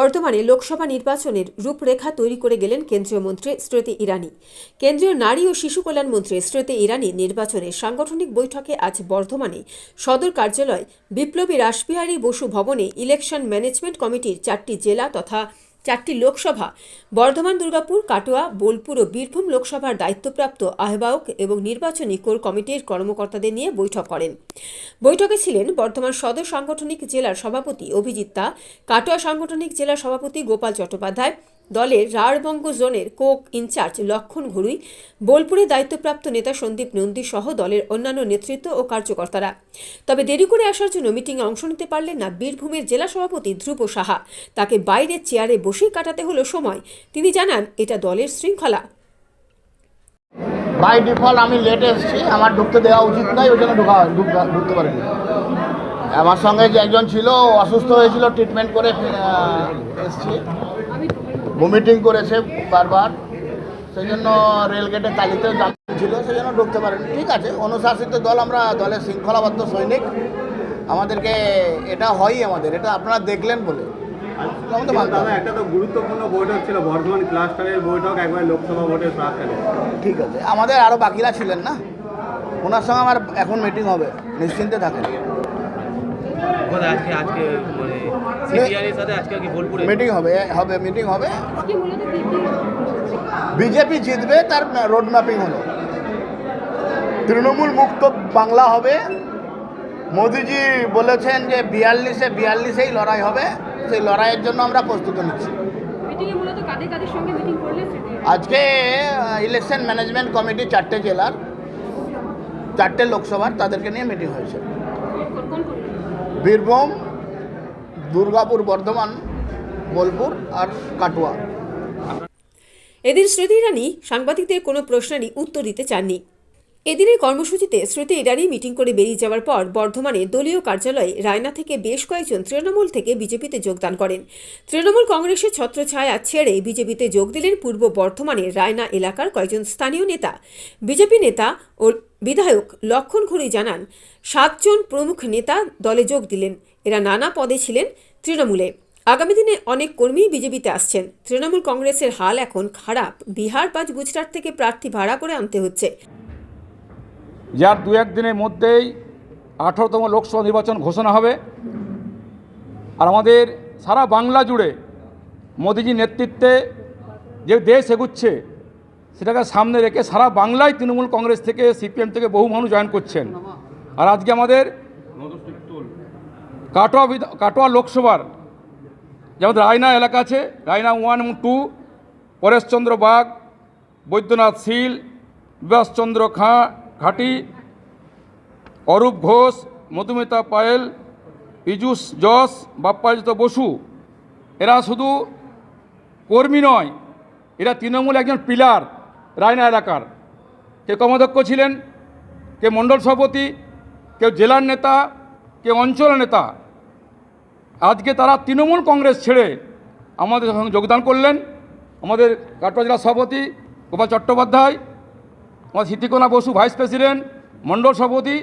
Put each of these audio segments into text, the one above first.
বর্তমানে লোকসভা নির্বাচনের রূপরেখা তৈরি করে গেলেন কেন্দ্রীয় মন্ত্রী স্মৃতি ইরানি। কেন্দ্রীয় নারী ও শিশু কল্যাণ মন্ত্রী স্মৃতি ইরানি নির্বাচনে সাংগঠনিক বৈঠকে আজ বর্ধমানে সদর কার্যালয় বিপ্লবী রাসবিহারী বসু ভবনে ইলেকশন ম্যানেজমেন্ট কমিটির চারটি জেলা তথা চারটি লোকসভা, বর্ধমান, দুর্গাপুর, কাটোয়া, বোলপুর ও বীরভূম লোকসভার দায়িত্বপ্রাপ্ত আহ্বায়ক এবং নির্বাচনী কোর কমিটির কর্মকর্তাদের নিয়ে বৈঠক করেন। বৈঠকে ছিলেন বর্ধমান সদর সাংগঠনিক জেলার সভাপতি অভিজিৎ কাটোয়া সাংগঠনিক জেলার সভাপতি গোপাল চট্টোপাধ্যায় দলের রাঢ়বঙ্গ জোনের কোক ইনচার্জ লক্ষণ ঘুরুই, বোলপুরে দায়িত্বপ্রাপ্ত নেতা সন্দীপ নন্দী সহ দলের অন্যান্য নেতৃত্ব ও কার্যকর্তারা। তবে দেরি করে আসার জন্য মিটিংয়ে অংশ নিতে পারলেন না বীরভূমের জেলা সভাপতি ধ্রুব সাহা। তাকে বাইরের চেয়ারে বসেই কাটাতে হলো সময়। তিনি জানান, এটা দলের শৃঙ্খলা। বাই ডিফল্ট আমি লেট এসেছি, আমার ঢুকতে দেওয়া উচিত নয় ওই জন্য ঢোকা ঢুকতে- পারিনি। আমার সঙ্গে যে একজন ছিল অসুস্থ হয়েছিল ট্রিটমেন্ট করে এসছি। ভমিটিং করেছে বারবার। সেই জন্য রেলগেটের তালিতেও জাম ছিল সেই জন্য ঢুকতে পারেনি। ঠিক আছে অনুশাসিত দল আমরা দলের শৃঙ্খলাবদ্ধ সৈনিক। আমাদেরকে এটা হয়ই আমাদের এটা আপনারা দেখলেন বলে। একটা তো গুরুত্বপূর্ণ বৈঠক ছিল বর্ধমান ক্লাস্টারের বৈঠক একবার লোকসভা ভোটের প্রাক্কালে ঠিক আছে আমাদের আরও বাকিরা ছিলেন না? ওনার সঙ্গে আমার এখন মিটিং হবে নিশ্চিন্তে থাকেন। আজকে আজকে মিটিং হবে হবে মিটিং হবে। বিজেপি জিতবে তার রোড ম্যাপিং হলো। তৃণমূল মুক্ত বাংলা হবে। মোদিজি বলেছেন যে বিয়াল্লিশে বিয়াল্লিশেই লড়াই হবে। সেই লড়াইয়ের জন্য আমরা প্রস্তুতি নিচ্ছি। মিটিংয়ে মূলত কাদের কাদের সঙ্গে মিটিং করলে সেটি? আজকে ইলেকশন ম্যানেজমেন্ট কমিটি চারটে জেলার চারটে লোকসভার তাদেরকে নিয়ে মিটিং হয়েছে। বীরভূম দুর্গাপুর, বর্ধমান, বোলপুর আর কাটুয়া। এদিন স্মৃতি ইরানি সাংবাদিকদের কোনো প্রশ্নেরই উত্তর দিতে চাননি। এদিনের কর্মসূচিতে স্মৃতি ইরানি মিটিং করে বেরিয়ে যাওয়ার পর বর্ধমানে দলীয় কার্যালয়ে রায়না থেকে বেশ কয়েকজন তৃণমূল থেকে বিজেপিতে যোগদান করেন। তৃণমূল কংগ্রেসের ছত্রছায়া ছেড়ে বিজেপিতে যোগ দিলেন পূর্ব বর্ধমানের রায়না এলাকার কয়েকজন স্থানীয় নেতা। বিজেপি নেতা ও বিধায়ক লক্ষণ ঘুরি জানান, সাতজন প্রমুখ নেতা দলে যোগ দিলেন। এরা নানা পদে ছিলেন তৃণমূলে। আগামী দিনে অনেক কর্মী বিজেপিতে আসছেন। তৃণমূল কংগ্রেসের হাল এখন খারাপ। বিহার বা গুজরাট থেকে প্রার্থী ভাড়া করে আনতে হচ্ছে। যার দু এক দিনের মধ্যেই আঠারোতম লোকসভা নির্বাচন ঘোষণা হবে। আর আমাদের সারা বাংলা জুড়ে মোদিজির নেতৃত্বে যে দেশ এগুচ্ছে সেটাকে সামনে রেখে সারা বাংলায় তৃণমূল কংগ্রেস থেকে, সিপিএম থেকে বহু মানুষ জয়েন করছেন। আর আজকে আমাদের কাটোয়া কাটোয়া লোকসভার যে আমাদের রায়না এলাকা আছে, রায়না ওয়ান এবং টু, পরেশচন্দ্র বাগ, বৈদ্যনাথ শীল বিভাসচন্দ্র খাঁ, ঘাটি, অরূপ ঘোষ, মধুমিতা পায়েল, পীযূষ যশ, বাপ্পাজিত বসু, এরা শুধু কর্মী নয়, এরা তৃণমূল একজন পিলার। রায়না এলাকার। কে কর্মাধ্যক্ষ ছিলেন কে মণ্ডল সভাপতি কেউ জেলার নেতা কে অঞ্চল নেতা। আজকে তারা তৃণমূল কংগ্রেস ছেড়ে আমাদের সঙ্গে যোগদান করলেন। আমাদের কাটোয়া জেলার সভাপতি গোপাল চট্টোপাধ্যায় আমার সিদ্ধিকোনা বসু ভাইস প্রেসিডেন্ট মণ্ডল সভাপতি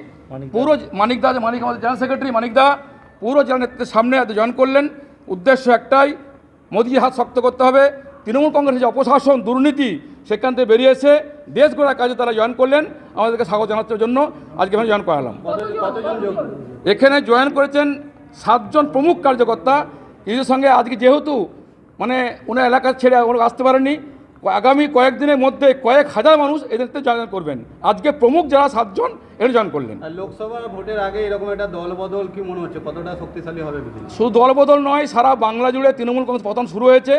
পুরো মানিকদা মানিক আমাদের জেনারেল সেক্রেটারি মানিকদা পুরো জেলা নেতৃত্বের সামনে জয়েন করলেন। উদ্দেশ্য একটাই মোদিজির হাত শক্ত করতে হবে। তৃণমূল কংগ্রেসের যে অপশাসন দুর্নীতি সেখান থেকে বেরিয়ে এসে দেশ গড়ার কাজে তারা জয়েন করলেন। আমাদেরকে স্বাগত জানানোর জন্য আজকে আমি জয়েন করালাম। এখানে জয়েন করেছেন সাতজন প্রমুখ কার্যকর্তা। এদের সঙ্গে আজকে যেহেতু মানে ওনার এলাকা ছেড়ে ওরা আসতে পারেননি আগামী কয়েকদিনের মধ্যে কয়েক হাজার মানুষ এদেরতে জয়েন করবেন। আজকে প্রমুখ যারা সাতজন এর জয়েন করলেন। লোকসভা ভোটের আগে এরকম একটা দল বদল কি মনে হচ্ছে? কতটা শক্তিশালী হবে শুধু দলবদল নয় সারা বাংলা জুড়ে তৃণমূল কংগ্রেস পতন শুরু হয়েছে।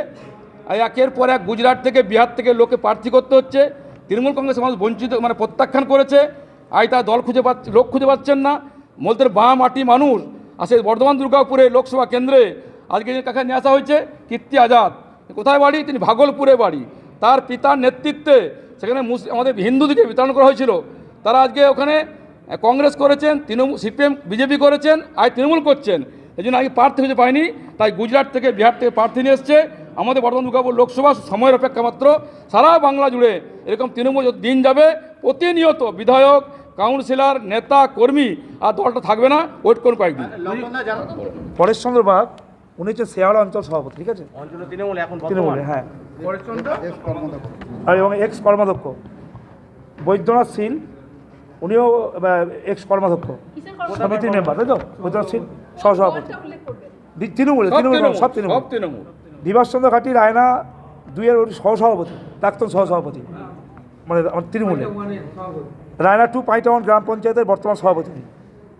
একের পর এক গুজরাট থেকে বিহার থেকে লোকে প্রার্থী করতে হচ্ছে। তৃণমূল কংগ্রেস মানুষ বঞ্চিত মানে প্রত্যাখ্যান করেছে। আজ তার দল খুঁজে পাচ্ছে, লোক খুঁজে পাচ্ছেন না। মলতের বাঁ মাটি মানুষ। আসে বর্ধমান দুর্গাপুরে লোকসভা কেন্দ্রে আজকে যে কাকে নিয়ে আসা হয়েছে, কীর্তি আজাদ। কোথায় বাড়ি? তিনি ভাগলপুরে বাড়ি। তার পিতার নেতৃত্বে সেখানে মুস- আমাদের হিন্দুদিকে বিতরণ করা হয়েছিল। তারা আজকে ওখানে কংগ্রেস করেছেন, তৃণমূল, সিপিএম, বিজেপি করেছেন, আজ তৃণমূল করছেন। এই জন্য আগে প্রার্থী খুঁজে পাইনি তাই গুজরাট থেকে বিহার থেকে প্রার্থী নিয়ে এসছে। আমাদের বর্তমান দুর্গাপুর লোকসভা সময়ের অপেক্ষা মাত্র। সারা বাংলা জুড়ে এরকম তৃণমূল দিন যাবে প্রতিনিয়ত বিধায়ক কাউন্সিলর নেতা কর্মী আর দলটা থাকবে না ওয়েট করুন কয়েকদিন। লক্ষণদা জানো পরেশচন্দ্র বাগ উনি হচ্ছে শেয়ারা অঞ্চল সভাপতি ঠিক আছে? তৃণমূল এখন তৃণমূলে হ্যাঁ। আর এবং এক্স কর্মাধ্যক্ষ বৈদ্যনাথ শীল উনিও এক্স কর্মাধ্যক্ষ? সমিতির মেম্বার তাই তো? বৈদ্যনাথ শীল সহসভাপতি। তৃণমূলে তৃণমূল সব তৃণমূল। তৃণমূল। বিভাসচন্দ্র ঘাটি রায়না দুইয়ের উনি সহসভাপতি প্রাক্তন সহসভাপতি। মানে তৃণমূলে রায়না টু পাইটা ওয়ান গ্রাম পঞ্চায়েতের বর্তমান সভাপতি।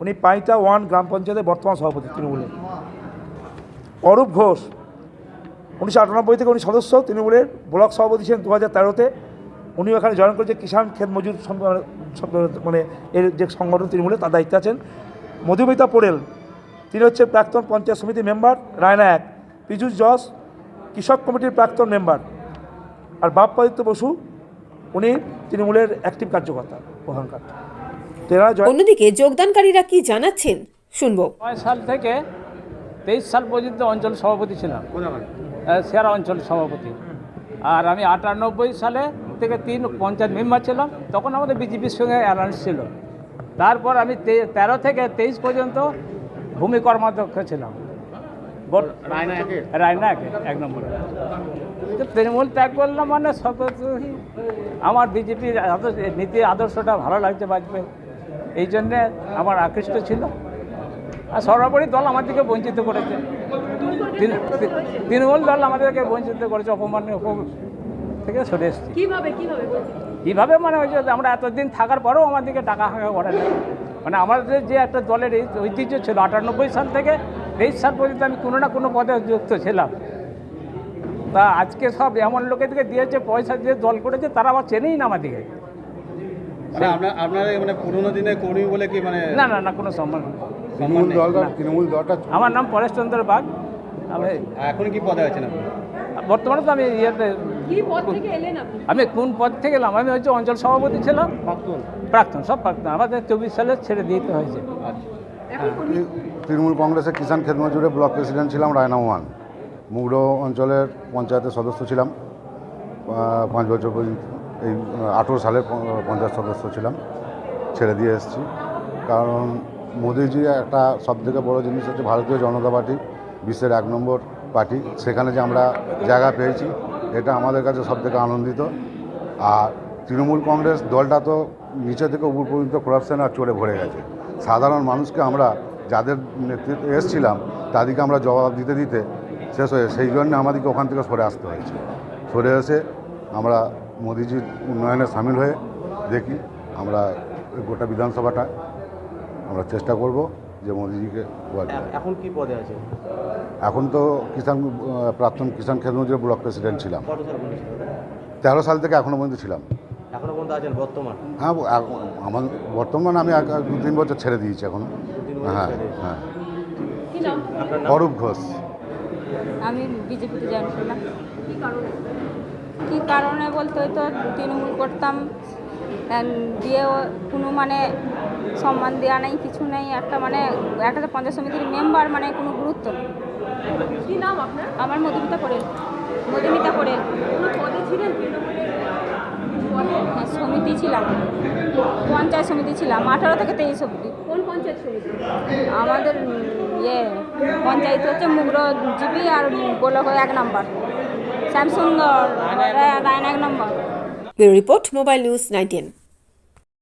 উনি। পাইটা ওয়ান গ্রাম পঞ্চায়েতের বর্তমান সভাপতি তৃণমূলে অরূপ ঘোষ উনিশশো আটানব্বই থেকে উনি সদস্য তৃণমূলের ব্লক সভাপতি ছিলেন দু হাজার তেরোতে। উনিও এখানে জয়েন করেছে কিষাণ ক্ষেত মজুর মানে এর যে সংগঠন তৃণমূলে তার দায়িত্বে আছেন। মধুমিতা পোড়েল তিনি হচ্ছে প্রাক্তন পঞ্চায়েত সমিতির মেম্বার রায়না এক। পীযুষ যশ কৃষক কমিটির প্রাক্তন মেম্বার। আর বাপ্পাদিত্য বসু উনি তৃণমূলের অ্যাক্টিভ কার্যকর্তা ওখানকার অন্যদিকে যোগদানকারীরা কি জানাচ্ছেন? শুনব। নয় সাল থেকে তেইশ সাল পর্যন্ত অঞ্চল সভাপতি ছিলাম। সেরা অঞ্চল সভাপতি। আর আমি আটানব্বই সালে থেকে তিন পঞ্চায়েত মেম্বার ছিলাম। তখন আমাদের বিজেপির সঙ্গে অ্যালায়েন্স ছিল। তারপর আমি তেরো থেকে তেইশ পর্যন্ত ভূমি কর্মাধ্যক্ষ ছিলাম। বট- রায়না এক নম্বরে। তো তৃণমূল ত্যাগ করলাম মানে সব আমার বিজেপির আদর্শ নীতি আদর্শটা ভালো লাগছে বাজপেয়ী। এই জন্যে আমার আকৃষ্ট ছিল। আর সর্বোপরি দল আমাদেরকে বঞ্চিত করেছে। তৃণ- তৃণ- তৃণমূল দল আমাদেরকে বঞ্চিত করেছে অপমানের উপর থেকে সরে এসেছি। কীভাবে মানে হয়েছে আমরা এতদিন থাকার পরেও আমাদেরকে টাকা হাঁকা করে না। মানে আমাদের যে একটা দলের ঐতিহ্য ছিল আটানব্বই সাল থেকে তেইশ সাল পর্যন্ত আমি কোনো না কোনো পদে যুক্ত ছিলাম। তা আজকে সব এমন লোকেদেরকে দিয়েছে পয়সা দিয়ে দল করেছে তারা আবার চেনেই না আমাদেরকে মানে আপনার আপনার মানে পুরোনো দিনে কর্মী বলে কি মানে না না না কোনো সম্মান আমার নাম পরেশ চন্দ্র বাগ এখন কি পদে আছেন আপনি? বর্তমানে তো আমি ইয়েতে কি পদ থেকে এলেন আপনি? আমি কোন পদ থেকে এলাম? আমি হচ্ছে অঞ্চল সভাপতি ছিলাম। প্রাক্তন। সব প্রাক্তন। আমাদের চব্বিশ সালে ছেড়ে দিতে হয়েছে। তৃণমূল কংগ্রেসের কিষাণ খেত মজুরে ব্লক প্রেসিডেন্ট ছিলাম রায়না ওয়ান। মুগড়ো অঞ্চলের পঞ্চায়েতের সদস্য ছিলাম। পাঁচ বছর পর্যন্ত এই আঠেরো সালের পঞ্চায়েত সদস্য ছিলাম। ছেড়ে দিয়ে এসেছি। কারণ মোদিজি একটা সবথেকে বড় জিনিস হচ্ছে ভারতীয় জনতা পার্টি বিশ্বের এক নম্বর পার্টি। সেখানে যে আমরা জায়গা পেয়েছি এটা আমাদের কাছে সবথেকে আনন্দিত। আর তৃণমূল কংগ্রেস দলটা তো নিচে থেকে উপর পর্যন্ত করাপশন আর চলে ভরে গেছে। সাধারণ মানুষকে আমরা যাদের নেতৃত্বে এসেছিলাম, তাদেরকে আমরা জবাব দিতে দিতে শেষ হয়ে সেই জন্য আমাদেরকে ওখান থেকে সরে আসতে হয়েছে। সরে এসে আমরা মোদিজির উন্নয়নে সামিল হয়ে দেখি আমরা গোটা বিধানসভাটা আমরা চেষ্টা করব। যে মোদিজিকে এখন কি পদে আছে? এখন তো কিষাণ প্রাক্তন কিষাণ খেতমজুর ব্লক প্রেসিডেন্ট ছিলাম? তেরো সাল থেকে এখনও পর্যন্ত ছিলাম। এখনও পর্যন্ত আছেন বর্তমান? হ্যাঁ আমার বর্তমান আমি দু তিন বছর ছেড়ে দিয়েছি এখন। হ্যাঁ হ্যাঁ। অরূপ ঘোষ। আমি বিজেপিতে জয়েন করলাম। কি কারণে? কী কারণে বলতে হয়তো তৃণমূল করতাম। দিয়েও কোনো মানে সম্মান দেওয়া নেই কিছু নেই একটা মানে একটা তো পঞ্চায়েত সমিতির মেম্বার মানে কোনো গুরুত্ব নেই। কি নাম আপনার? আমার মধুমিতা পড়েল। মধুমিতা পড়েল। কোনো পদে ছিলেন তৃণমূলের পদে হ্যাঁ, সমিতি ছিলাম। পঞ্চায়েত সমিতি ছিলাম আঠারো থেকে তেইশ অব্দি কোন পঞ্চায়েত সমিতি? আমাদের ইয়ে পঞ্চায়েত হচ্ছে মুগরো জিবি আর গোলক এক নম্বর। শ্যামসুন্দর রায়ন এক নম্বর। Report mobile news nineteen.